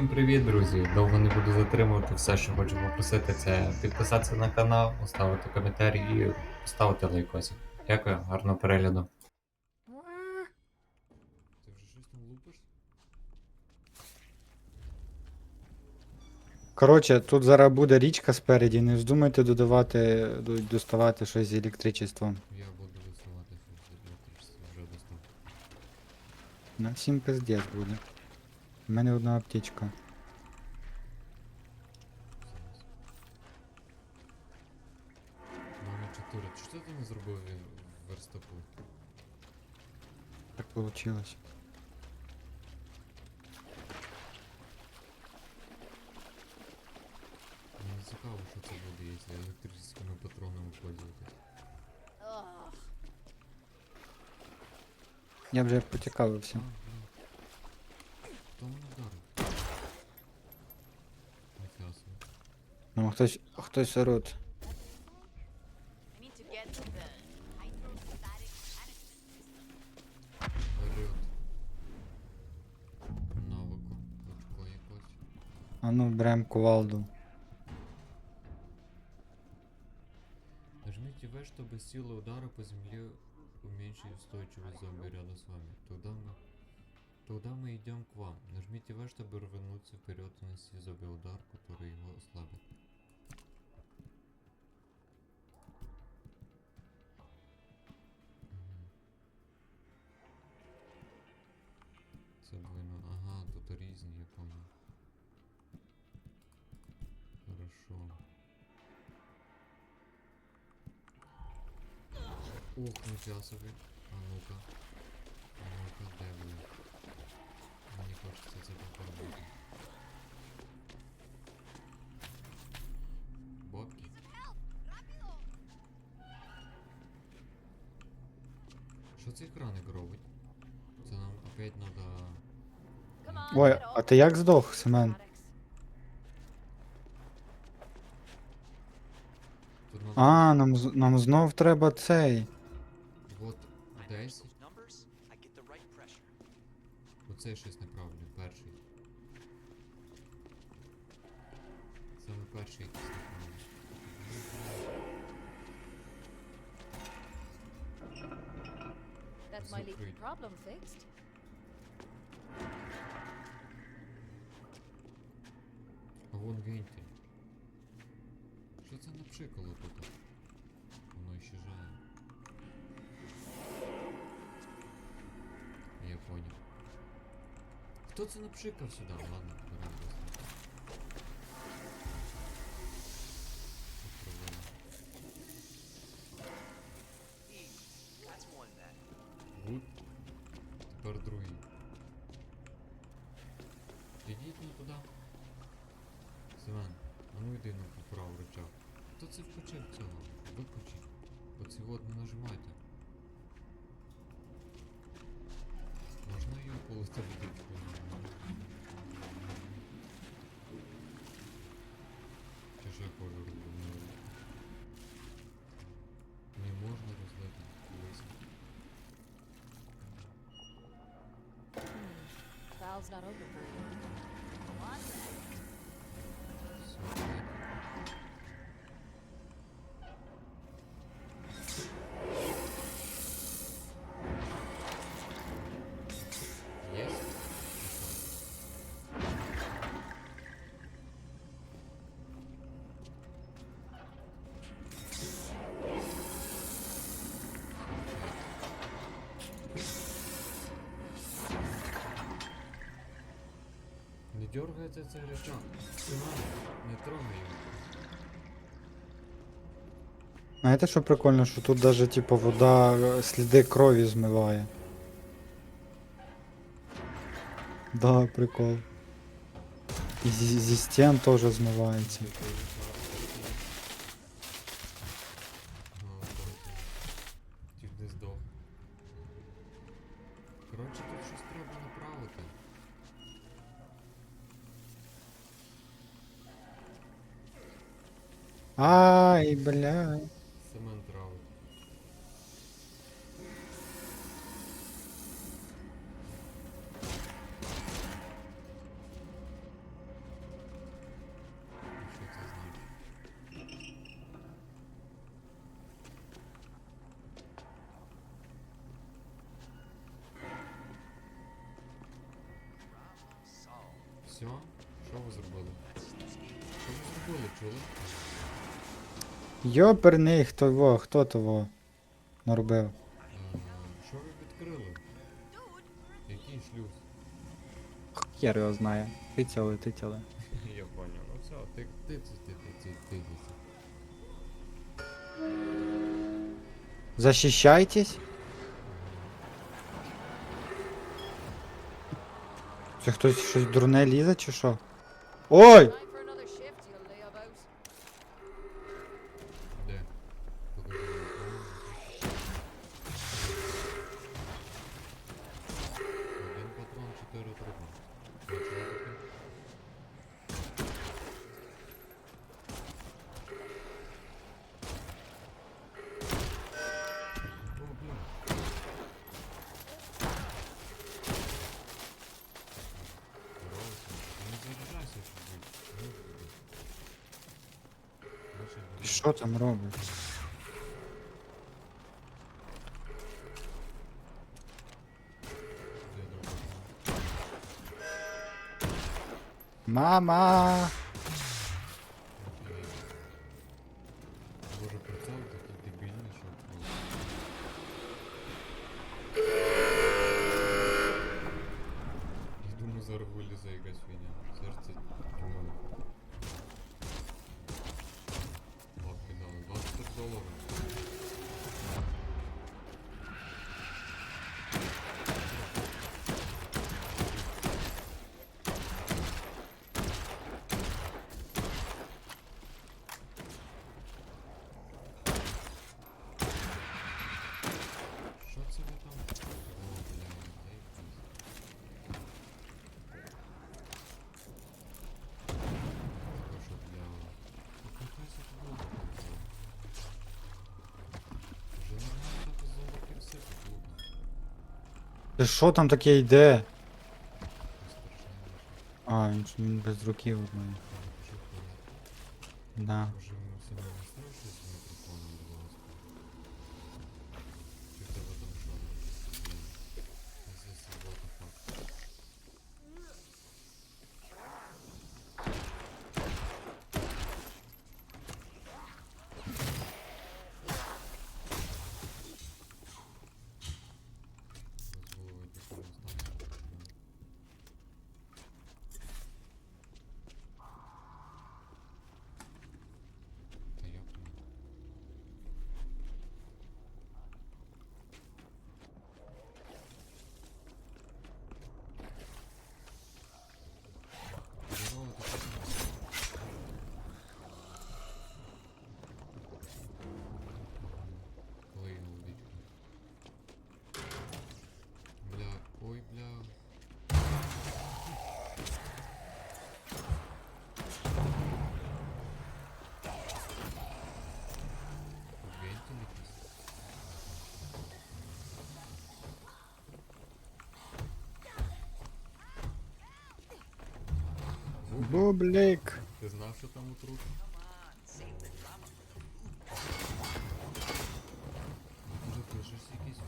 Всім привіт, друзі! Довго не буду затримувати. Все, що хочу попросити, це підписатися на канал, поставити коментарі і поставити лайкосик. Дякую, гарного перегляду. Ти вже щось там лупиш? Коротше, тут зараз буде річка спереді, не вздумайте додавати, доставати щось з електричеством. Я буду висувати щось з електричества, вже достав. На всім пиздець буде. У мене одна аптечка. Мама 4. Що ти не зробив в верстапу? Так вийшло. Мені цікаво, що це буде, якщо електричними патронами пользуватись. Я вже поцікавився. Хтось, хтось орут. А ну, берем кувалду. Нажмите В, чтобы сила удара по земле уменьшить устойчивость зомби рядом с вами. Тогда мы, тогда мы идем к вам. Нажмите В, чтобы рвануться вперед и нанести зомби удар, который его ослабит. тут різні, я понял. Хорошо. Ух, нифига собі. А ну-ка. А ну-ка, де ви? Мені хочеться це попробувати. Бабки? Що цей краник робить? Це нам опять надо... Ой, а ти як здох, Семен? Тут надо... А, нам, з- нам знов треба цей. Вот I match 10. those numbers, I get the right pressure. Оце щось неправильно, перший. Саме перший якийсь неправильний. That's my leaking problem fixed. вон гентель. Що це напшикало тут? Воно іщезає. Я понял. Хто це напшикав сюди? Ладно, беремо просто. Тут проблема. E, that's more than that. Гуд. Тепер другий. Ідіть не туди. Семен, а ну йди на поправ рычаг. Хто це включив цього? Виключи. Оці от не нажимайте. Можна її полити водичку? Чи ж я кожу роблю? Не можна розлити близько. Valve's not open Цей рычаг. Семен, не трогай його. Знаєте, що прикольно, що тут даже типу вода е, сліди крові змиває. Да, прикол. І зі, зі стін теж змивається. бля. Семен травить. Все, что вы забыли? Что вы забыли, чули? Йоперний, хто хто того наробив? Що ви відкрили? Який шлюз? Хер його знає. Тицяли, тицяли. Я понял. Ну все, ти ти ти ти ти ти ти Защищайтесь. Це хтось щось дурне лізе чи що? Ой! Мама! Боже, прицел такий дебільний, що просто. Я думаю, зараз вилізе якась фігня. Серце тримає. Ти що там таке йде? А, він, без руки одної. Да. Може ми всі не настрашують з мікрофоном, будь ласка. Чи в тебе там що? Блін. This is what the fuck. З голови такого стану. Та ёпта. Здорово, ти що там? Ой, водичка. Бля, ой, бля. Вентиль якийсь. Бублик. Ти знав, що там отрут? Може, ти щось якийсь?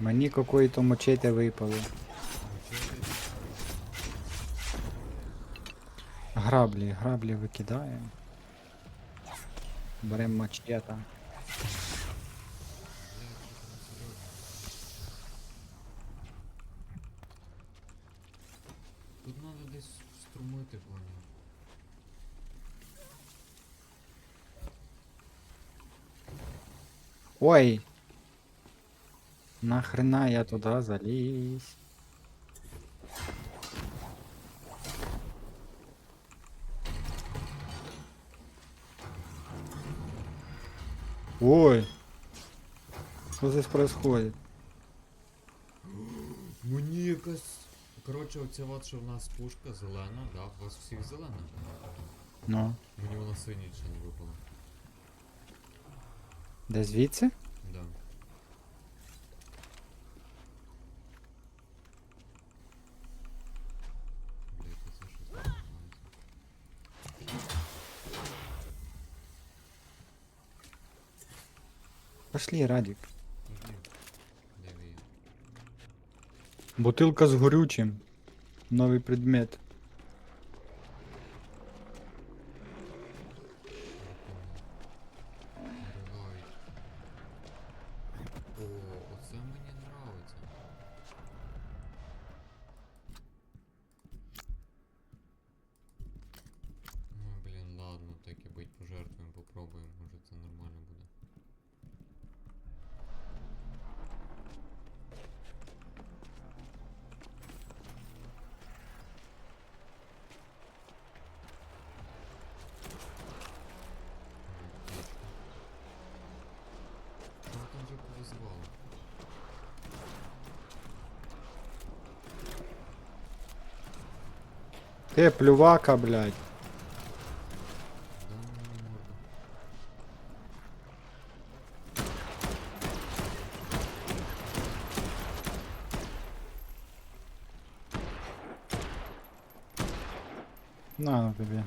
Мені какої-то мочити випало. Граблі, граблі викидаємо. Беремо серйозно? Тут надо десь струмити, поняв. Ой! Нахрена я туди заліз? Ой! Что здесь происходит? Мені якась. Коротше, оця от, що в нас пушка зелена, да, у вас всіх зелена. Ну, Мені вона синя ще не випала. де звідси? Да. Блять, це щось не відбувається. Пошли, Радик. Бутылка з горючим. Новый предмет. Наривають. О, оце мені нравиться. Ну, блін, ладно, так і бить пожертвуємо, попробуємо, може це нормально буде. Аптечка. Ну, там вже повизвало. Ти плювака, блядь. Да ну не морду. На на тобі.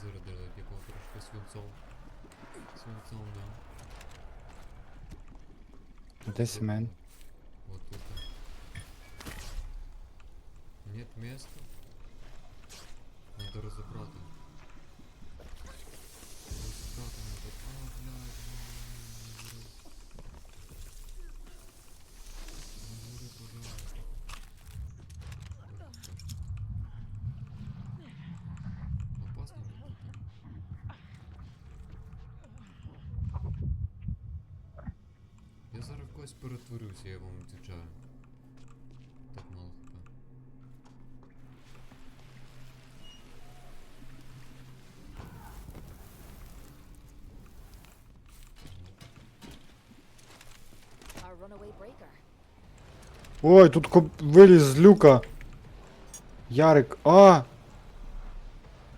Зарядили якого трошки свинцом. Свинцом, да. Де семен? Вот тут. Нет места. Надо разобрати. Разобрати надо. А, блядь. Не говори, пожалуйста. Опасно. Я зараз в когось перетворюся, я вам відвічаю. Ой, тут виліз з люка. Ярик. А!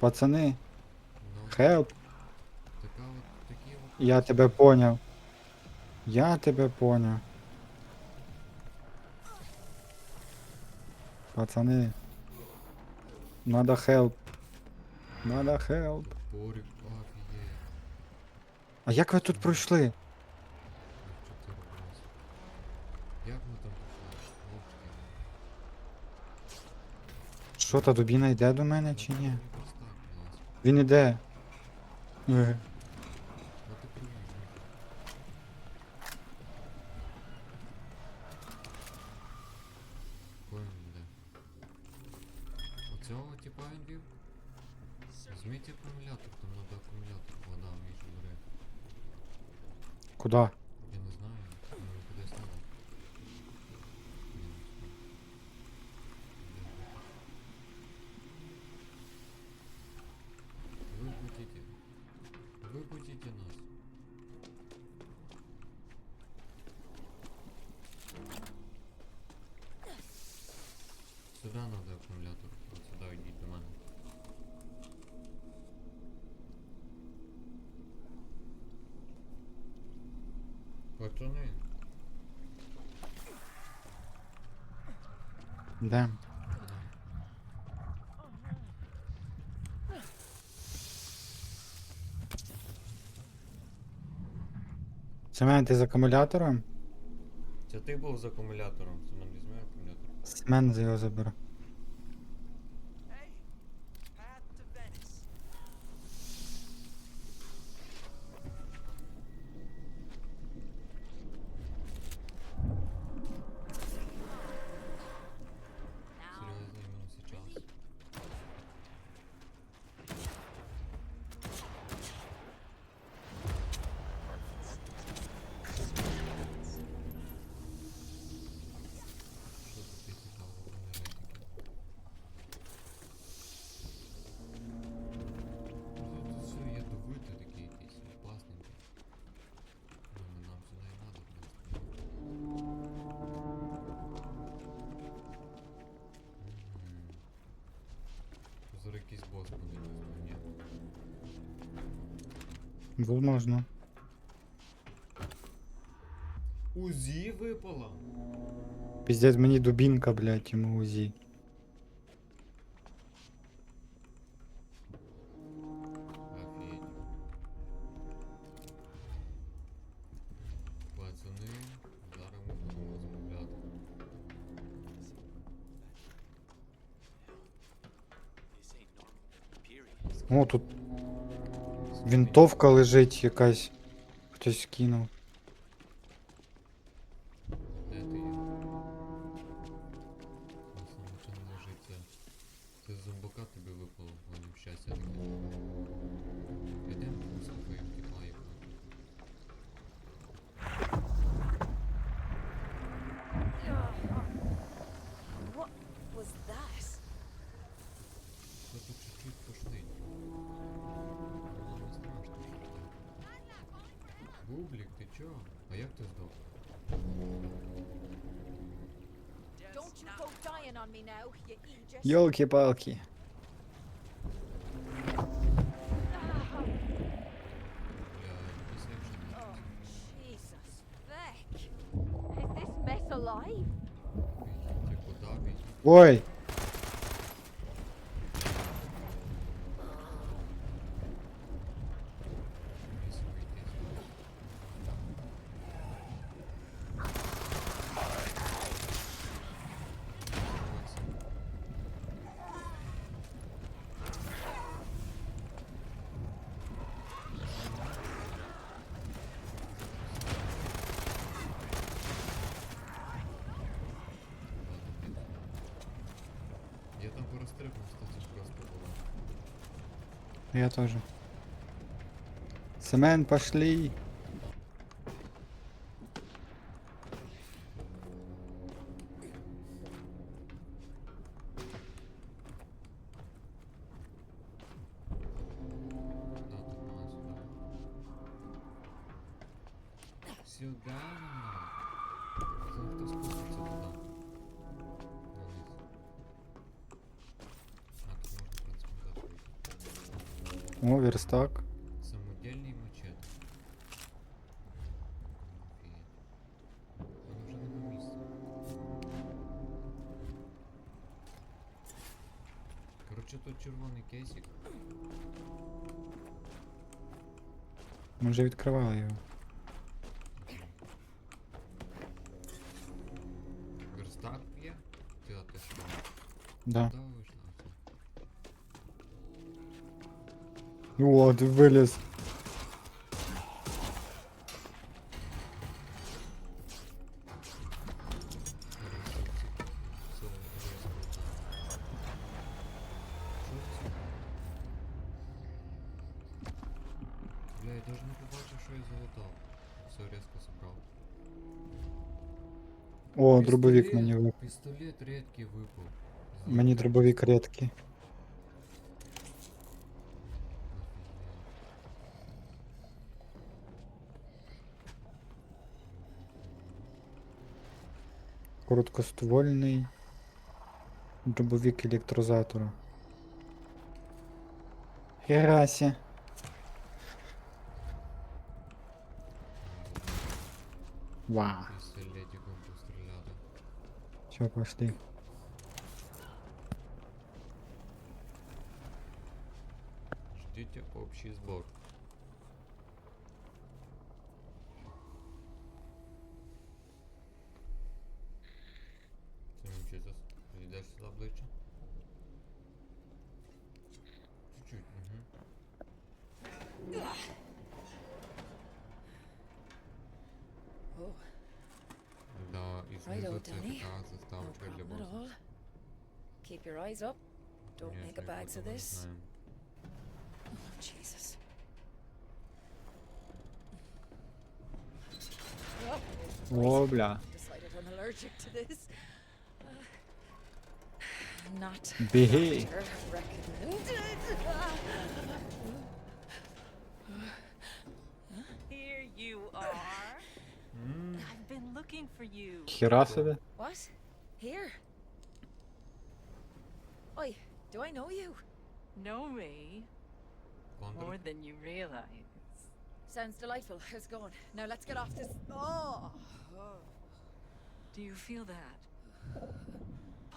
Пацани, Ну, хелп. Я тебе поняв. Я тебе поняв. Пацани. Надо хелп. Надо хелп. А як ви тут пройшли? Що та дубіна йде до мене чи ні? Він іде. Е. Коїм де? Оцього типа бів? Візьміть акумулятор, там надо акумулятор, вода, Міша, бери. Куди? Я не знаю, ну кудись надо. Мінус. Випутите. Випутите нас. Сюда надо аккумулятор. Вот сюда йдіть до мене. Пацани. Де? Семен, ти з акумулятором? Це ти був з акумулятором. Семен, візьми акумулятор. Семен його заберу. якийсь бос буде ні. Возможно. УЗІ випала? Піздець мені дубінка, блядь, йому УЗІ. Тут вінтовка лежить якась. Хтось кинув. Де ти є? Лежить це. Це з зомбака тобі випало, воно щастя таке. Підемо, послухаємо. What was that? Тут Бублік, ти чо? А як ти здох? Don't you там порозстрибнув, що це було. Я тоже. Семен, пошли. Коротше, тут червоний кейсик. Ми вже відкривали його. Верстак є? Ти а ти що? Да. Куда ви вийшла? О, ти виліз. Дробовик мені випав. Пістолет редкий випав. Мені дробовик редкий. Короткоствольний. Дробовик електрозатора. Херася. Вау. Постріляти. Все, пошли. Ждите общий сбор. right, old Danny. No problem at all. Keep your eyes up. Don't make a bags of this. Oh, Jesus. Oh, Whoa, blah. I'm allergic to this. Not. Behave. looking for you. Хера себе. What? Here? Oi, do I know you? Know me Кондор? more than you realize. Sounds delightful. How's it going? Now let's get off this. Oh. Do you feel that?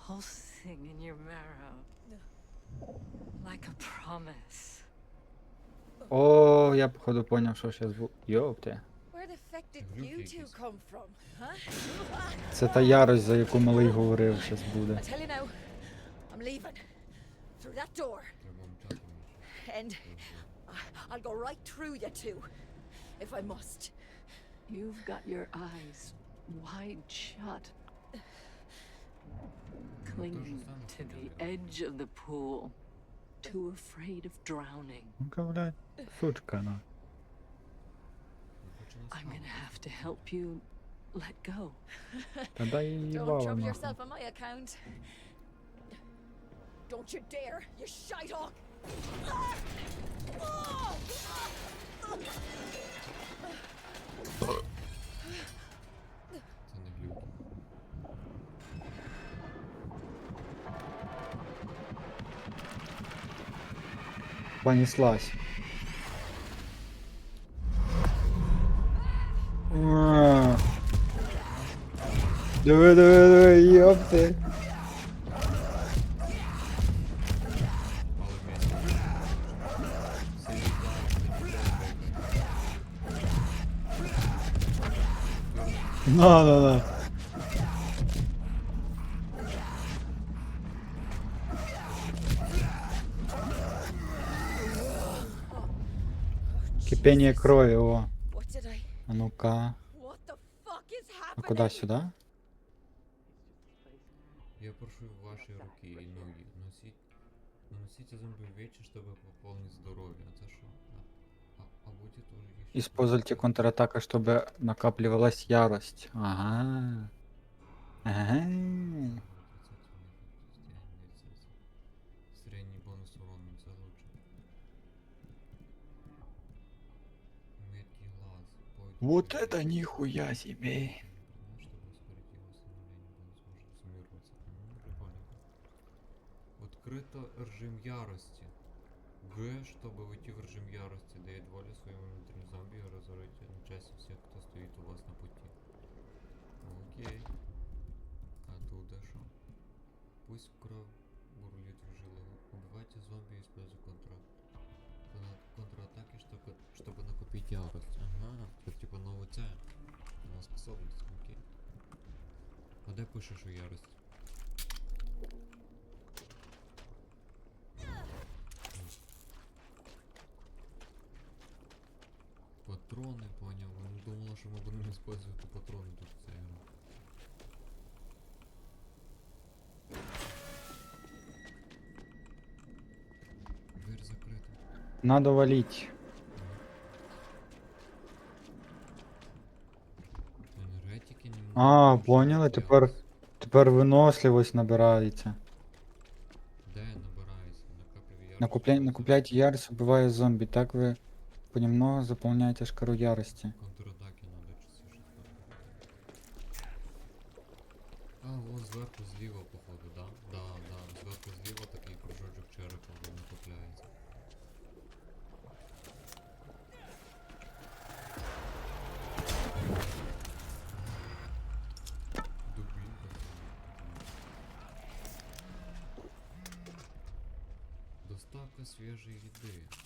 Pulsing in your marrow. Like a promise. О, я походу поняв, що зараз буде. Йопте. Це та ярость, за яку малий говорив, зараз буде. I tell you now, I'm leaving. Through that door. Треба мчати. мені. pretend. I- I'll go right through you two, if I must. You've got your eyes wide shut, clinging to the edge of the pool, too afraid of drowning. Ну-ка, блядь, сучка, ну. I'm gonna have to help you let go. Та дай їй Don't їбало, trouble нахуй. yourself on my account. Don't you dare, you shite hawk! Це не глюки. Понеслась. Давай, давай, давай, ёпты. На, на, на. Кипение крови, о. А ну-ка. А куда, сюда? Я прошу ваши руки и ноги носить, наносите зомби вечер, чтобы пополнить здоровье. А це що? А, а, а буде тоже еще. Используйте контратака, чтобы накапливалась ярость. Ага. Ага. Средний бонус урона, це лучше. Меткий глаз. Бойкий Вот это нихуя себе. Открыто режим ярости. Г, чтобы войти в режим ярости, дает волю своему внутреннему зомби и разорвать на части всех, кто стоит у вас на пути. Окей. А Оттуда что? Пусть кровь бурлит в жилах. Убивайте зомби, используя контра... кона- контратаки, чтобы, чтобы накопить ярость. Ага, это типа новый це. Нова способность, окей. А де пишеш у ярость? что мы будем использовать патроны тут в цій грі. Дверь закрита. Надо валить. Енергетики не А, можуть поняли, бути тепер, якось. тепер виносливость набирається. Де набирається? Накоплює ярость. Накупля... Накупляйте ярость, убивая зомби. Так вы понемногу заполняете шкару ярости. Контратаки А, вон зверху зліва, походу, да? Да, да, зверху зліва такий кружочок черепа де накопляється. Дубінка. Доставка свіжої їди.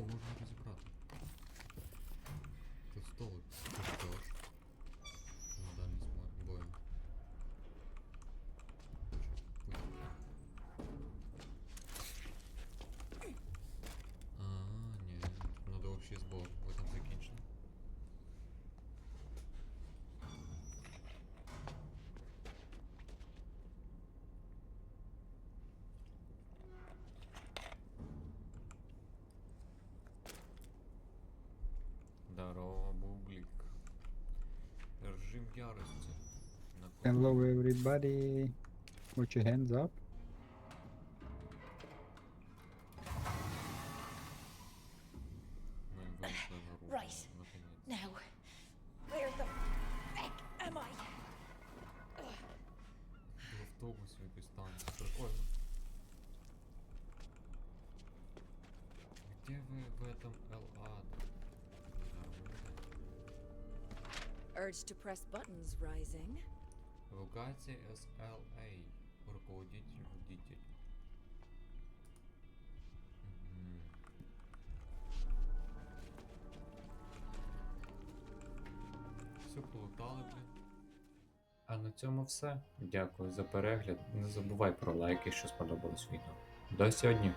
olur mu? ярості. На Hello everybody. Put your hands up. Ми вийшли на руку. Right. наконець. Now, where the heck am I? В автобусі якийсь танк. Прикольно. Где вы в этом ЛА? Urge to press buttons rising. Локація SLA. Руководитель, водитель. Все полутали, блін. А на цьому все. Дякую за перегляд. Не забувай про лайки, що сподобалось відео. До сьогодні.